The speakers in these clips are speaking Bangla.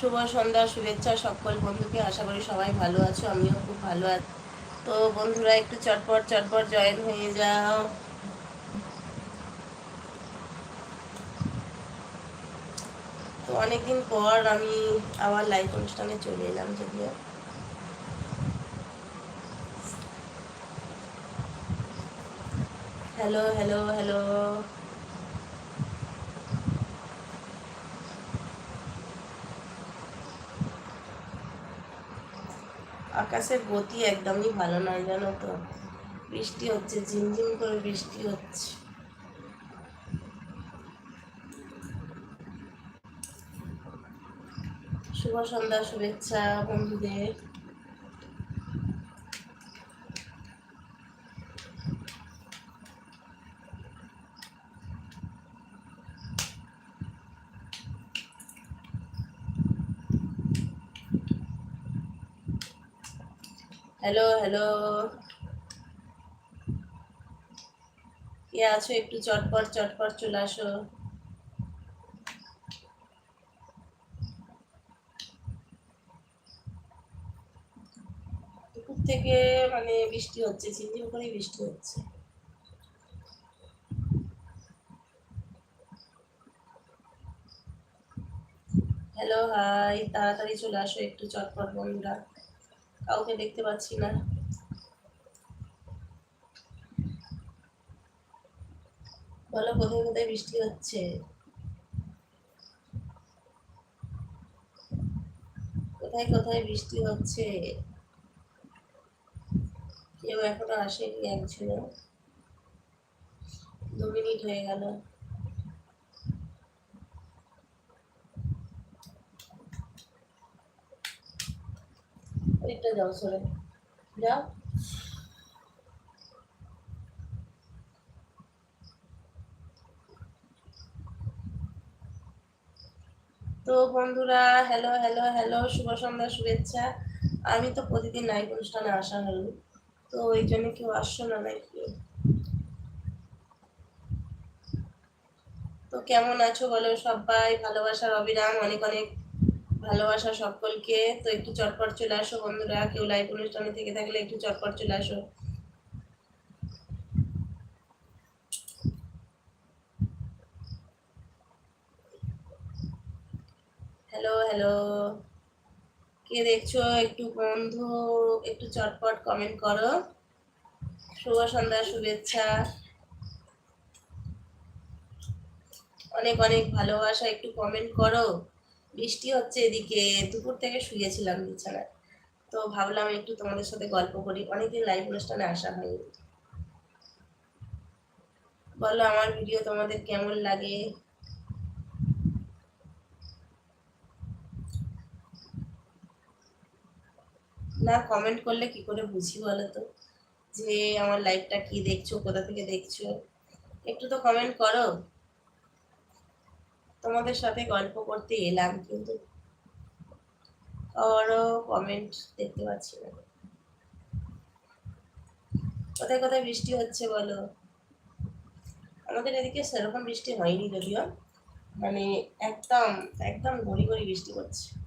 শুভ সন্ধ্যা, শুভেচ্ছা সকল বন্ধুকে। আশা করি সবাই ভালো আছো, আমিও খুব ভালো আছি। তো বন্ধুরা, একটু চটপট চটপট জয়েন হয়ে যাও। তো অনেকদিন পর আমি আবার লাইভ অনুষ্ঠানে চলে এলাম যদিও। হ্যালো হ্যালো হ্যালো আকাশের গতি একদমই ভালো নয় জানো তো? বৃষ্টি হচ্ছে, ঝিমঝিম করে বৃষ্টি হচ্ছে। শুভ সন্ধ্যা, শুভেচ্ছা বন্ধুদের। হ্যালো হ্যালো কে আছো? একটু চটপট চটপট চলে আসো। দুপুর থেকে মানে বৃষ্টি হচ্ছে, ঝিমঝিম করে বৃষ্টি হচ্ছে। হ্যালো হাই তাড়াতাড়ি চলে আসো একটু চটপট বন্ধুরা। কাউকে দেখতে পাচ্ছি না। বলো, কোথায় কোথায় বৃষ্টি হচ্ছে? কোথায় কোথায় বৃষ্টি হচ্ছে? কেউ এখনও আসেনি একজন দু মিনিট হয়ে গেল। ওইটা যাও, সরে। যাও। তো বন্ধুরা হ্যালো হ্যালো হ্যালো শুভ সন্ধ্যা, শুভেচ্ছা। আমি তো প্রতিদিন লাইভ অনুষ্ঠানে আসা হলো তো ওই জন্য কেউ আসছো না নাকি? তো কেমন আছো বলো সবাই? ভালোবাসার অবিরাম, অনেক অনেক ভালোবাসা সকলকে। তো একটু চটপট চলে আসো বন্ধুরা, কেউ লাইভ অনুষ্ঠানে থেকে থাকলে একটু চটপট চলে আসো। হ্যালো হ্যালো কে দেখছ? একটু বন্ধু, একটু চটপট কমেন্ট করো। শুভ সন্ধ্যা, শুভেচ্ছা। অনেক অনেক ভালোবাসা, একটু কমেন্ট করো। বৃষ্টি হচ্ছে এদিকে, দুপুর থেকে শুয়েছিলাম বিছানায়। তো ভাবলাম একটু তোমাদের সাথে গল্প করি। অনেকদিন লাইভ অনুষ্ঠানে আসা হয়নি। বলো, আমার ভিডিও তোমাদের কেমন লাগে? না কমেন্ট করলে কি করে বুঝি বলো তো? যে আমার লাইভটা কি দেখছ, কোথা থেকে দেখছ? একটু তো কমেন্ট করো। তোমাদের সাথে গল্প করতে এলাম, কিন্তু কারও কমেন্ট দেখতে পাচ্ছি না। কোথায় কোথায় বৃষ্টি হচ্ছে বলো? আমাদের এদিকে সেরকম বৃষ্টি হয়নি যদিও। মানে একদম একদম গড়ি গড়ি বৃষ্টি হচ্ছে।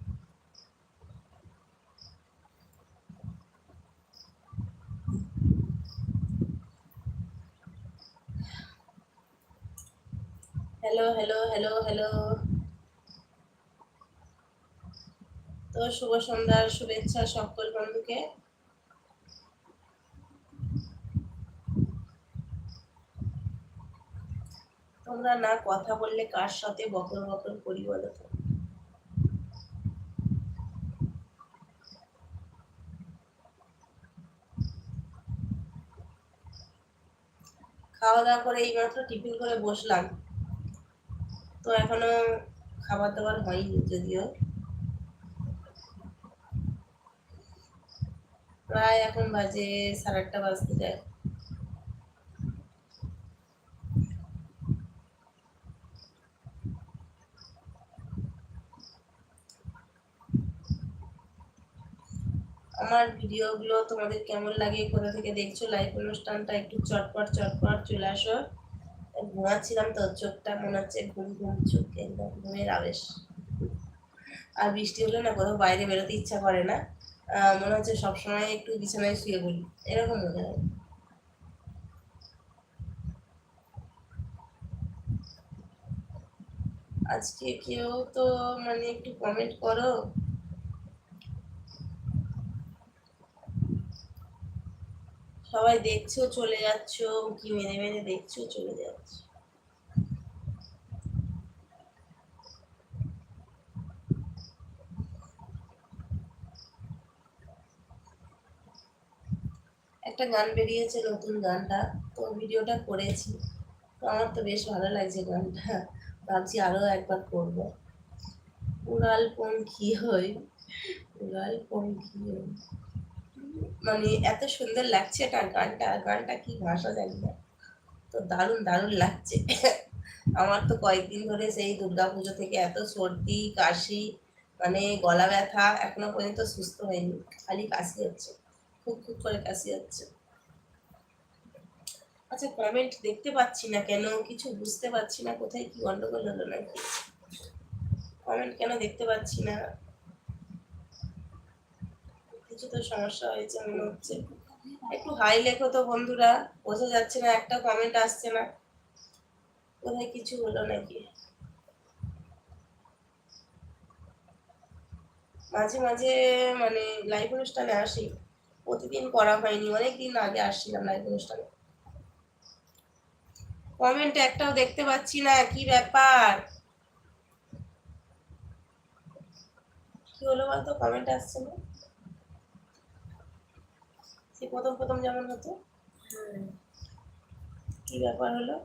হ্যালো হ্যালো হ্যালো হ্যালো তো শুভ সন্ধ্যার শুভেচ্ছা সকল বন্ধুকে। তোমরা না কথা বললে কার সাথে বকর বকর করি বলো তো? খাওয়া দাওয়া করে এইমাত্র টিফিন করে বসলাম। তো এখনও খাবার দাবার হয়নি যদিও। প্রায় এখন বাজে সাড়ে আটটা বাজতে যায়। আমার ভিডিওগুলো তোমাদের কেমন লাগে, কোথা থেকে দেখছ লাইভ অনুষ্ঠানটা একটু চটপট চটপট চলে আসো। ঘুমাচ্ছিলাম তো, চোখটা মনে হচ্ছে ঘুম ঘুম, চোখ একদম ঘুমের আবেশ। আর বৃষ্টি হলে না কোথাও বাইরে বেরোতে ইচ্ছা করে না। মনে হচ্ছে সবসময় একটু বিছানায় শুয়ে পড়ি। এরকম মনে হয়। আজকে কেউ তো মানে একটু কমেন্ট করো। সবাই দেখছ, চলে যাচ্ছ, কি মেনে মেনে দেখছ, চলে যাচ্ছ। একটা গান বেরিয়েছে, নতুন গানটা। তো ভিডিওটা করেছি। তো আমার তো বেশ ভালো লাগছে গানটা। ভাবছি আরও একবার করব। উড়াল পঙ্খী হই, উড়াল পঙ্খী হই। মানে এত সুন্দর লাগছে না গানটা গানটা কি ভাষা জানি না। তো দারুণ দারুণ লাগছে। আমার তো কয়েকদিন ধরে সেই দুর্গাপুজো থেকে এত সর্দি, কাশি মানে গলা ব্যথা এখনও পর্যন্ত সুস্থ হয়নি। খালি কাশি হচ্ছে। খুব খুব করে কাশি হচ্ছে। আচ্ছা কমেন্ট দেখতে পাচ্ছি না কেন? কিছু বুঝতে পারছি না। কোথায় কি গন্ডগোল হলো নাকি? কমেন্ট কেন দেখতে পাচ্ছি না? কিছু তো সমস্যা হয়েছে মনে হচ্ছে। একটু হাই লেখো তো বন্ধুরা, বোঝা যাচ্ছে না, একটা কমেন্ট আসছে না। কোথায় কিছু হলো নাকি? মাঝে মাঝে মানে লাইভ অনুষ্ঠানে আসি, প্রতিদিন করা হয়নি অনেক দিন আগে আসছিলাম লাইভ অনুষ্ঠানে। কমেন্ট একটাও দেখতে পাচ্ছি না, কি ব্যাপার? কি হলো বলতো কমেন্ট আসছে না? সে প্রথম প্রথম যেমন হতো। কি ব্যাপার হলো।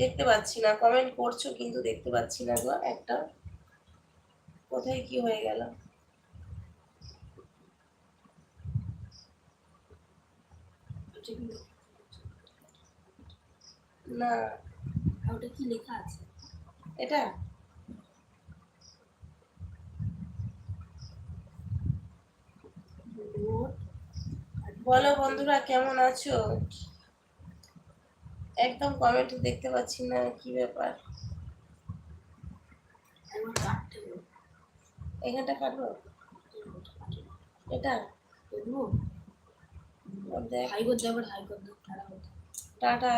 দেখতে পাচ্ছি না কমেন্ট করছ কিন্তু দেখতে পাচ্ছি না গো একটা। কোথায় কি হয়ে গেল? না। ওটা কি লেখা আছে? এটা? বলো বন্ধুরা কেমন আছো? একদম কমেন্ট দেখতে পাচ্ছি না কি ব্যাপার? এখানটা কাটবো? এটা? টাটা।